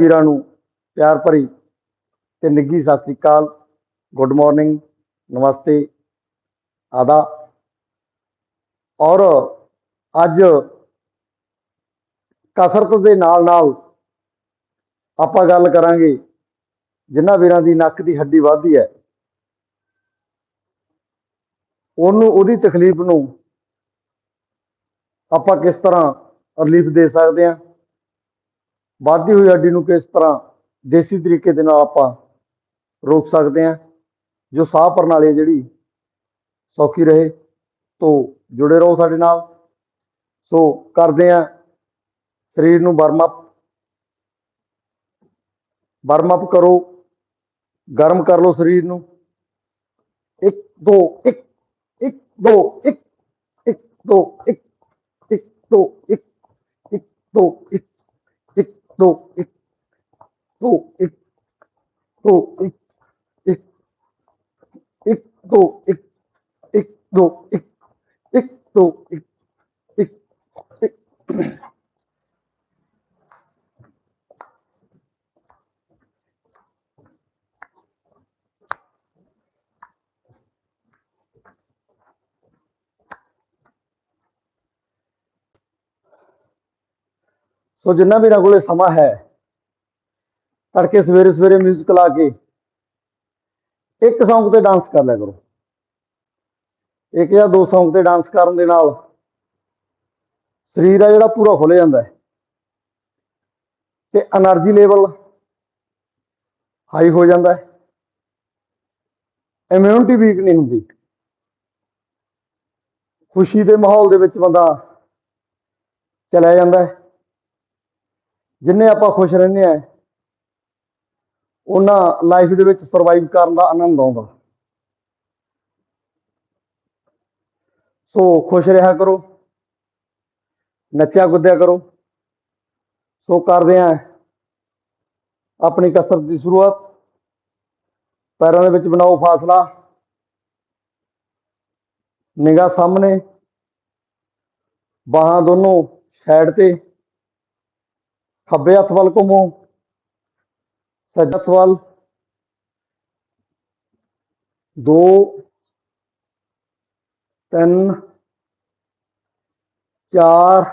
ਵੀਰਾਂ ਨੂੰ ਪਿਆਰ ਭਰੀ ਤੇ ਨਿੱਘੀ ਸਤਿ ਸ੍ਰੀ ਅਕਾਲ ਗੁੱਡ ਮਾਰਨਿੰਗ ਨਮਸਤੇ ਆਦਾ ਔਰ ਅੱਜ ਕਸਰਤ ਦੇ ਨਾਲ ਨਾਲ ਆਪਾਂ ਗੱਲ ਕਰਾਂਗੇ, ਜਿਨ੍ਹਾਂ ਵੀਰਾਂ ਦੀ ਨੱਕ ਦੀ ਹੱਡੀ ਵੱਧਦੀ ਹੈ। ਉਹਨੂੰ, ਉਹਦੀ ਤਕਲੀਫ ਨੂੰ ਆਪਾਂ ਕਿਸ ਤਰ੍ਹਾਂ ਰਿਲੀਫ ਦੇ ਸਕਦੇ ਹਾਂ? ਵੱਧਦੀ ਹੋਈ ਹੱਡੀ ਨੂੰ ਕਿਸ ਤਰ੍ਹਾਂ ਦੇਸੀ ਤਰੀਕੇ ਦੇ ਨਾਲ ਆਪਾਂ ਰੋਕ ਸਕਦੇ ਹਾਂ, ਜੋ ਸਾਹ ਪ੍ਰਣਾਲੀ ਹੈ ਜਿਹੜੀ ਸੌਖੀ ਰਹੇ, ਤੋਂ ਜੁੜੇ ਰਹੋ ਸਾਡੇ ਨਾਲ। ਸੋ ਕਰਦੇ ਹਾਂ ਸਰੀਰ ਨੂੰ ਵਾਰਮ ਅਪ ਵਾਰਮ ਅਪ ਕਰੋ, ਗਰਮ ਕਰ ਲਓ ਸਰੀਰ ਨੂੰ। 1 2 1 1 2 1 1 2 1 1 2 1 1 2 1 tu ít tu ít tu ít ít ít tu ít ít tu ít ít tu ít ít ਸੋ ਜਿੰਨਾ ਵੀ ਕੋਲੇ ਸਮਾਂ ਹੈ, ਤੜਕੇ ਸਵੇਰੇ ਸਵੇਰੇ ਮਿਊਜ਼ਿਕ ਲਾ ਕੇ ਇੱਕ ਸੌਂਗ ਤੇ ਡਾਂਸ ਕਰ ਲਿਆ ਕਰੋ। ਇੱਕ ਜਾਂ ਦੋ ਸੌਂਗ ਤੇ ਡਾਂਸ ਕਰਨ ਦੇ ਨਾਲ ਸਰੀਰ ਆ ਜਿਹੜਾ ਪੂਰਾ ਖੁੱਲ ਜਾਂਦਾ ਹੈ। ਤੇ એનર્ਜੀ ਲੈਵਲ ਹਾਈ ਹੋ ਜਾਂਦਾ ਇਮਿਊਨਿਟੀ ਵੀਕ ਨਹੀਂ ਹੁੰਦੀ। ਖੁਸ਼ੀ ਦੇ ਮਾਹੌਲ ਦੇ ਵਿੱਚ ਬੰਦਾ ਚਲਾ ਜਾਂਦਾ ਹੈ। ਜਿੰਨੇ ਆਪਾਂ ਖੁਸ਼ ਰਹਿੰਦੇ ਆ, ਉਹਨਾਂ ਲਾਈਫ ਦੇ ਵਿੱਚ ਸਰਵਾਈਵ ਕਰਨ ਦਾ ਆਨੰਦ ਆਉਂਦਾ। ਸੋ ਖੁਸ਼ ਰਿਹਾ ਕਰੋ, ਨੱਚਿਆ ਗੁੱਦਿਆ ਕਰੋ। ਸੋ ਕਰਦੇ ਆ ਆਪਣੀ ਕਸਰਤ ਦੀ ਸ਼ੁਰੂਆਤ। ਪੈਰਾਂ ਦੇ ਵਿੱਚ ਬਣਾਓ ਫਾਸਲਾ। ਨਿਗਾਹ ਸਾਹਮਣੇ। ਬਾਹਾਂ ਦੋਨੋਂ ਸਾਈਡ ਤੇ। खब्बे हथ वाल घूमो सज हथ वाल, दो, तीन, चार,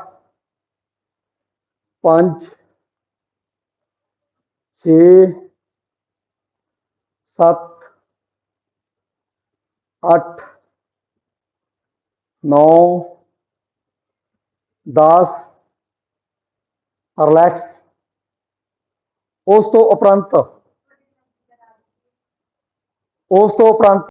पाँच, छे, सत अठ नौ, दस ਰਿਲੈਕਸ ਉਸ ਤੋਂ ਉਪਰੰਤ ਉਸ ਤੋਂ ਉਪਰੰਤ